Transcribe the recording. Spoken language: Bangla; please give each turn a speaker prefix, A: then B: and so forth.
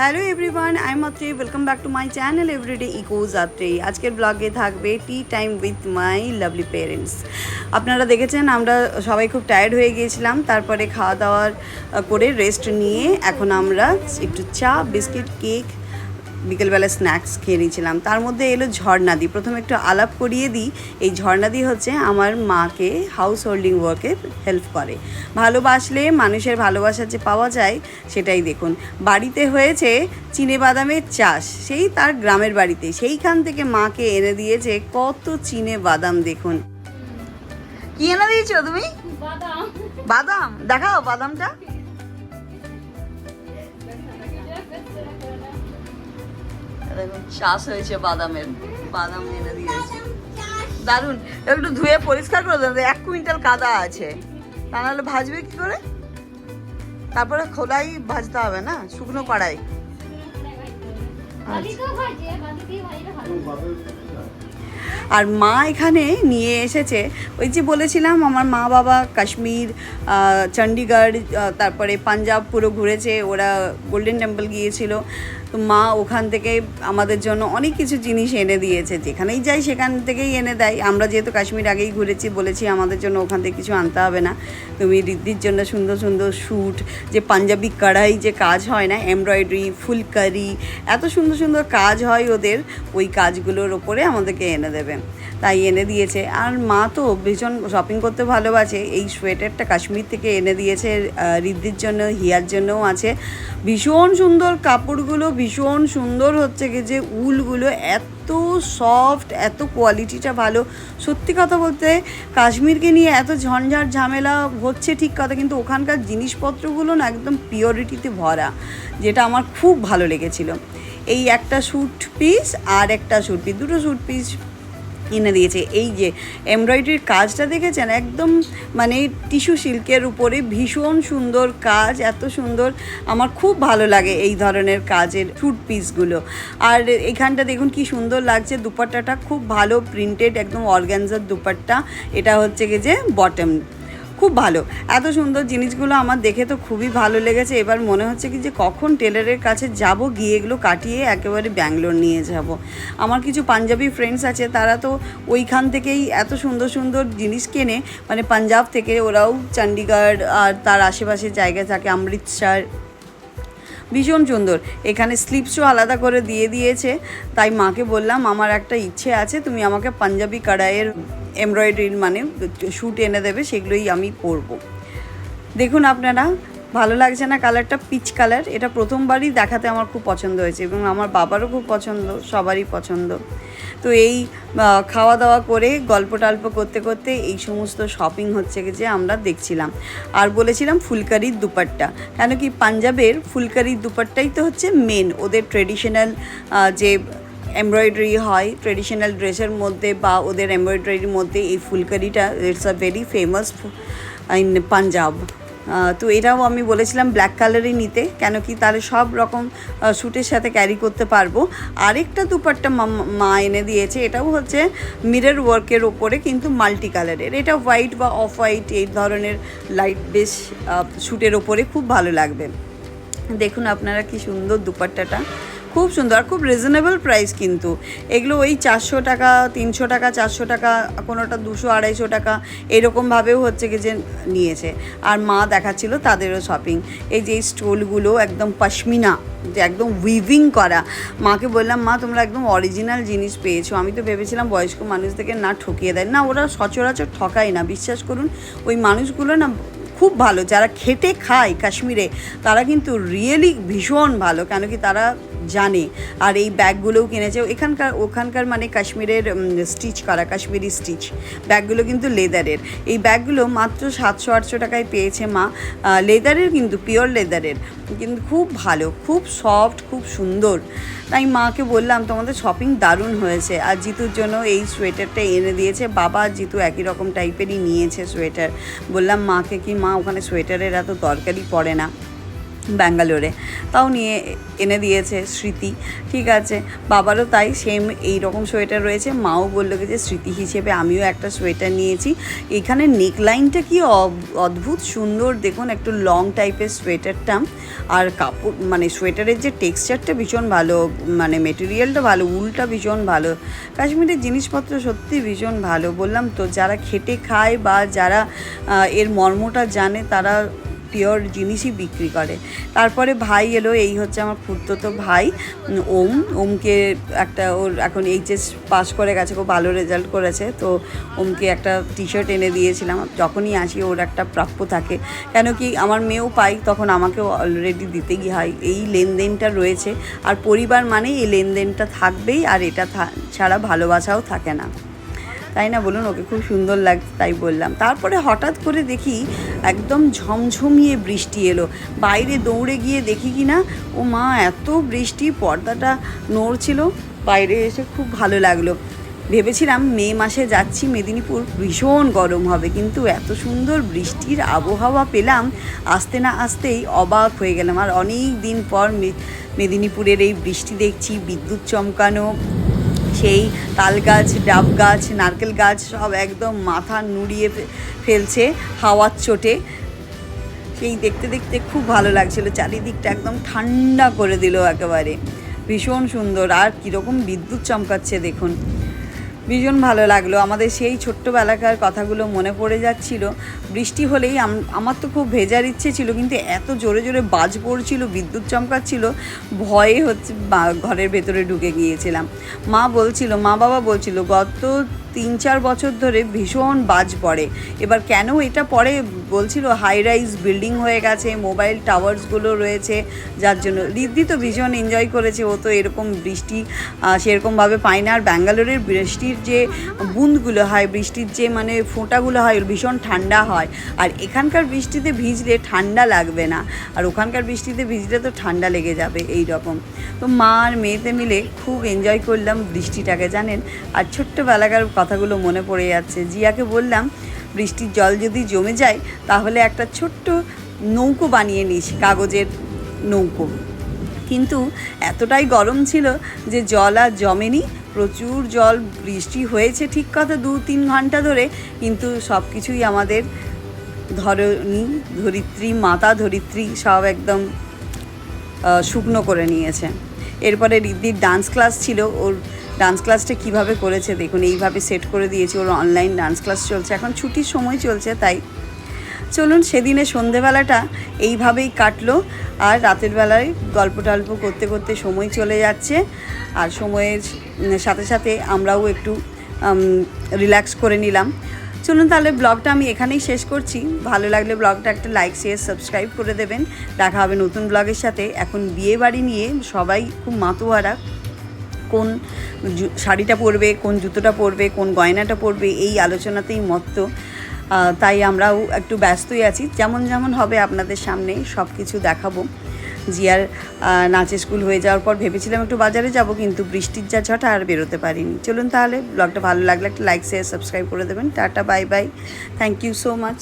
A: Hello everyone I মাত্রি welcome back to my channel everyday echoes যাত্রী আজকের ব্লগে থাকবে tea time with my lovely parents আপনারা দেখেছেন, আমরা সবাই খুব টায়ার্ড হয়ে গিয়েছিলাম, তারপরে খাওয়া দাওয়ার করে রেস্ট নিয়ে এখন আমরা একটু চা বিস্কিট কেক বিকেলবেলা স্ন্যাক্স খেয়ে নিয়েছিলাম। তার মধ্যে এলো ঝর্ণাদি প্রথমে একটু আলাপ করিয়ে দিই। এই ঝর্ণাদি হচ্ছে আমার মাকে হাউস হোল্ডিং ওয়ার্কে হেল্প করে। ভালোবাসলে মানুষের ভালোবাসা যে পাওয়া যায় সেটাই দেখুন। বাড়িতে হয়েছে চিনে বাদামের চাষ। সেই তার গ্রামের বাড়িতে। সেইখান থেকে মাকে এনে দিয়েছে কত চিনে বাদাম দেখুন। কি এনে দিয়েছ তুমি?
B: বাদাম।
A: বাদাম? দেখাও বাদামটা। দেখুন চাষ হয়েছে বাদামের বাদাম এনে দিয়েছে। দারুণ একটু ধুয়ে পরিষ্কার করে দেবে এক কুইন্টাল কাদা আছে। তা নাহলে ভাজবে কি করে? তারপরে খোলাই ভাজতে হবে না শুকনো কড়াই। আর মা এখানে নিয়ে এসেছে ওই যে বলেছিলাম আমার মা বাবা কাশ্মীর চণ্ডীগড় তারপরে পাঞ্জাব পুরো ঘুরেছে ওরা গোল্ডেন টেম্পল গিয়েছিল। তো মা ওখান থেকে আমাদের জন্য অনেক কিছু জিনিস এনে দিয়েছে। যেখানেই যাই সেখান থেকেই এনে দেয়। আমরা যেহেতু কাশ্মীর আগেই ঘুরেছি বলেছি আমাদের জন্য ওখান থেকে কিছু আনতে হবে না। তুমি রিদ্ধির জন্য সুন্দর সুন্দর শ্যুট যে পাঞ্জাবি কড়াই যে কাজ হয় না এমব্রয়ডারি ফুলকারি এত সুন্দর সুন্দর কাজ হয় ওদের ওই কাজগুলোর ওপরে আমাদেরকে এনে দেবে। তাই এনে দিয়েছে। আর মা তো ভীষণ শপিং করতে ভালোবাসে। এই সোয়েটারটা কাশ্মীর থেকে এনে দিয়েছে আহ, রিদ্ধির জন্য হিয়ার জন্যও আছে। ভীষণ সুন্দর কাপড়গুলো ভীষণ সুন্দর হচ্ছে কি যে উলগুলো এত সফট এত কোয়ালিটিটা ভালো। সত্যি কথা বলতে, কাশ্মীরকে নিয়ে এত ঝঞ্ঝাট ঝামেলা হচ্ছে ঠিক কথা, কিন্তু ওখানকার জিনিসপত্রগুলো না একদম পিওরিটিতে ভরা, যেটা আমার খুব ভালো লেগেছিল। এই একটা স্যুট পিস আর একটা স্যুট পিস দুটো স্যুট পিস এনে দিয়েছে। এই যে এমব্রয়ডারির কাজটা দেখেছেন? একদম মানে টিস্যু সিল্কের উপরে ভীষণ সুন্দর কাজ, এত সুন্দর। আমার খুব ভালো লাগে এই ধরনের কাজের ফ্রুট পিসগুলো। আর এখানটা দেখুন কি সুন্দর লাগছে, দুপাট্টাটা খুব ভালো প্রিন্টেড একদম অর্গ্যানজার দুপাট্টা। এটা হচ্ছে কি যে বটম খুব ভালো। এত সুন্দর জিনিসগুলো আমার দেখে তো খুবই ভালো লেগেছে। এবার মনে হচ্ছে কি যে কখন টেলারের কাছে যাব, গিয়ে এগুলো কাটিয়ে একেবারে ব্যাঙ্গালোর নিয়ে যাব। আমার কিছু পাঞ্জাবি ফ্রেন্ডস আছে, তারা তো ওইখান থেকেই এত সুন্দর সুন্দর জিনিস কেনে মানে পাঞ্জাব থেকে ওরাও চণ্ডীগড় আর তার আশেপাশে জায়গা থাকে, অমৃতসর ভীষণ সুন্দর। এখানে স্লিপসও আলাদা করে দিয়ে দিয়েছে। তাই মাকে বললাম, আমার একটা ইচ্ছে আছে, তুমি আমাকে পাঞ্জাবি কড়াইয়ের এমব্রয়ডারির মানে শ্যুট এনে দেবে, সেগুলোই আমি পরবো। দেখুন আপনারা ভালো লাগছে না কালারটা, পিচ কালার। এটা প্রথমবারই দেখাতে আমার খুব পছন্দ হয়েছে এবং আমার বাবারও খুব পছন্দ, সবারই পছন্দ। তো এই খাওয়া দাওয়া করে গল্প টল্প করতে করতে এই সমস্ত শপিং হচ্ছে যে আমরা দেখছিলাম। আর বলেছিলাম ফুলকারির দুপাট্টা। কেন কি পাঞ্জাবের ফুলকারির দুপাট্টাই তো হচ্ছে মেন ওদের ট্রেডিশনাল যে এমব্রয়ডারি হয় ট্রেডিশনাল ড্রেসের মধ্যে বা ওদের এমব্রয়ডারির মধ্যে এই ফুলকারিটা it's a very famous in Punjab তো এটাও আমি বলেছিলাম ব্ল্যাক কালারই নিতে, কেন কি তাহলে সব রকম স্যুটের সাথে ক্যারি করতে পারব। আরেকটা দুপাট্টা মা- এনে দিয়েছে, এটাও হচ্ছে মিরর ওয়ার্কের ওপরে, কিন্তু মাল্টি কালারের এটা হোয়াইট বা অফ হোয়াইট এই ধরনের লাইট বেশ স্যুটের ওপরে খুব ভালো লাগবে। দেখুন আপনারা কি সুন্দর দুপাট্টাটা। খুব সুন্দর আর খুব রিজনেবল প্রাইস কিন্তু। এগুলো ওই চারশো টাকা, তিনশো টাকা, চারশো টাকা, কোনোটা দুশো, আড়াইশো টাকা এরকমভাবেও হচ্ছে কি যে নিয়েছে। আর মা দেখাচ্ছিল তাদেরও শপিং এই যে স্টোলগুলো একদম পশমিনা, যে একদম উইভিং করা। মাকে বললাম, মা, তোমরা একদম অরিজিনাল জিনিস পেয়েছ। আমি তো ভেবেছিলাম বয়স্ক মানুষদেরকে না ঠকিয়ে দেয়। না, ওরা সচরাচর ঠকায় না। বিশ্বাস করুন, ওই মানুষগুলো না খুব ভালো। যারা খেটে খায় কাশ্মীরে, তারা কিন্তু রিয়েলি ভীষণ ভালো। কেন কি তারা জানে। আর এই ব্যাগগুলোও কিনেছে। এখানকার, ওখানকার মানে কাশ্মীরের স্টিচ করা, কাশ্মীরি স্টিচ ব্যাগগুলো কিন্তু লেদারের এই ব্যাগগুলো মাত্র সাতশো, আটশো টাকায় পেয়েছে মা। লেদারের কিন্তু পিওর লেদারের কিন্তু খুব ভালো, খুব সফট খুব সুন্দর। তাই মাকে বললাম, তোমাদের শপিং দারুণ হয়েছে। আর জিতুর জন্য এই সোয়েটারটা এনে দিয়েছে। বাবা, জিতু একই রকম টাইপেরই নিয়েছে সোয়েটার বললাম, মাকে কি মা ওখানে সোয়েটারের এত দরকারই পড়ে না? ব্যাঙ্গালোরে। তাও নিয়ে এনে দিয়েছে স্মৃতি। ঠিক আছে, বাবারও তাই সেম এই রকম সোয়েটার রয়েছে। মাও বলল কি যে স্মৃতি হিসেবে আমিও একটা সোয়েটার নিয়েছি। এখানে নেকলাইনটা কি অব- অদ্ভুত সুন্দর। দেখুন, একটু লং টাইপের সোয়েটারটা। আর কাপড় মানে সোয়েটারের যে টেক্সচারটা ভীষণ ভালো মানে মেটেরিয়ালটা ভালো, উলটা ভীষণ ভালো। কাশ্মীরের জিনিসপত্র সত্যি ভীষণ ভালো। বললাম তো, যারা খেটে খায় বা যারা এর মর্মটা জানে, তারা পিওর জিনিসই বিক্রি করে। তারপরে ভাই এলো, এই হচ্ছে আমার খুড়তো ভাই ওম। ওমকে একটা ওর এখন এইচএস পাস করে গেছে, খুব ভালো রেজাল্ট করেছে। তো ওমকে একটা টি শার্ট এনে দিয়েছিলাম। যখনই আসি ওর একটা প্রাপ্য থাকে। কেন কি আমার মেয়েও পাই, তখন আমাকেও অলরেডি দিতে গিয়ে হয়। এই লেনদেনটা রয়েছে। আর পরিবার মানে এই লেনদেনটা থাকবেই, আর এটা ছাড়া ভালোবাসাও থাকে না। তাই না বলুন? ওকে খুব সুন্দর লাগছে তাই বললাম। তারপরে হঠাৎ করে দেখি একদম ঝমঝমিয়ে বৃষ্টি এলো। বাইরে দৌড়ে গিয়ে দেখি কি না? ও মা, এত বৃষ্টি, পর্দাটা নড়ছিল। বাইরে এসে খুব ভালো লাগল। ভেবেছিলাম মে মাসে যাচ্ছি, মেদিনীপুর ভীষণ গরম হবে। কিন্তু এত সুন্দর বৃষ্টির আবহাওয়া পেলাম, আসতে না আসতেই অবাক হয়ে গেলাম। আর অনেক দিন পর মেদিনীপুরের এই বৃষ্টি দেখছি, বিদ্যুৎ চমকানো সেই তাল গাছ, ডাব গাছ, নারকেল গাছ সব একদম মাথা নুড়িয়ে ফেলছে হাওয়ার চোটে। সেই দেখতে দেখতে খুব ভালো লাগছিল, চারিদিকটা একদম ঠান্ডা করে দিল একেবারে। ভীষণ সুন্দর, আর কীরকম বিদ্যুৎ চমকাচ্ছে দেখুন। ভীষণ ভালো লাগল। আমাদের সেই ছোট্টবেলাকার কথাগুলো মনে পড়ে যাচ্ছিল। বৃষ্টি হলেই আম- আমার তো খুব ভেজার ইচ্ছে ছিল, কিন্তু এত জোরে জোরে বাজ পড়ছিল, বিদ্যুৎ চমকাচ্ছিল, ভয়ে হচ্ছে ঘরের ভেতরে ঢুকে গিয়েছিলাম। মা বলছিল, মা বাবা বলছিল, গত তিন চার বছর ধরে ভীষণ বাজ পড়ে। এবার কেন এটা পড়ে? বলছিল হাই রাইজ বিল্ডিং হয়ে গেছে মোবাইল টাওয়ার্সগুলো রয়েছে, যার জন্য রিদ্ধি তো ভীষণ এনজয় করেছে, ও তো এরকম বৃষ্টি সেরকমভাবে পায় না। আর ব্যাঙ্গালোরের বৃষ্টির যে বুঁদগুলো হয়, বৃষ্টির যে মানে ফোঁটাগুলো হয়, ভীষণ ঠান্ডা হয়। আর এখানকার বৃষ্টিতে ভিজলে ঠান্ডা লাগবে না। আর ওখানকার বৃষ্টিতে ভিজলে তো ঠান্ডা লেগে যাবে এই রকম তো মা আর মেয়েতে মিলে খুব এনজয় করলাম বৃষ্টিটাকে, জানেন? আর ছোট্টবেলাকার কথাগুলো মনে পড়ে যাচ্ছে। জিয়াকে বললাম, বৃষ্টির জল যদি জমে যায়, তাহলে একটা ছোট্ট নৌকো বানিয়ে নিস, কাগজের নৌকো। কিন্তু এতটাই গরম ছিল যে জল আর জমেনি। প্রচুর জল, বৃষ্টি হয়েছে ঠিক কথা দু তিন ঘণ্টা ধরে। কিন্তু সব কিছুই আমাদের ধরণী ধরিত্রী, মাতা ধরিত্রী সব একদম শুকনো করে নিয়েছে। এরপরে রিদ্ধির ডান্স ক্লাস ছিল, ওর ডান্স ক্লাসটা কীভাবে করেছে দেখুন, এইভাবে সেট করে দিয়েছে, ওর অনলাইন ডান্স ক্লাস চলছে। এখন ছুটির সময় চলছে, তাই। চলুন সেদিনে সন্ধেবেলাটা এইভাবেই কাটলো, আর রাতের বেলায় গল্প টল্প করতে করতে সময় চলে যাচ্ছে, আর সময়ের সাথে সাথে আমরাও একটু রিল্যাক্স করে নিলাম। চলুন তাহলে ব্লগটা আমি এখানেই শেষ করছি। ভালো লাগলে ব্লগটা একটা লাইক শেয়ার সাবস্ক্রাইব করে দেবেন। দেখা হবে নতুন ব্লগের সাথে। এখন বিয়ে বাড়ি নিয়ে সবাই খুব মাতোয়ারা। কোন শাড়িটা পরবে, কোন জুতোটা পরবে, কোন গয়নাটা পরবে, এই আলোচনাতেই মত্ত। তাই আমরাও একটু ব্যস্তই আছি। যেমন যেমন হবে আপনাদের সামনে সব কিছু দেখাবো। জিয়ার নাচে স্কুল হয়ে যাওয়ার পর ভেবেছিলাম একটু বাজারে যাব, কিন্তু বৃষ্টির যা ঝটা আর বেরোতে পারিনি। চলুন তাহলে ব্লগটা ভালো লাগলে একটা লাইক শেয়ার সাবস্ক্রাইব করে দেবেন। Tata bye bye thank you so much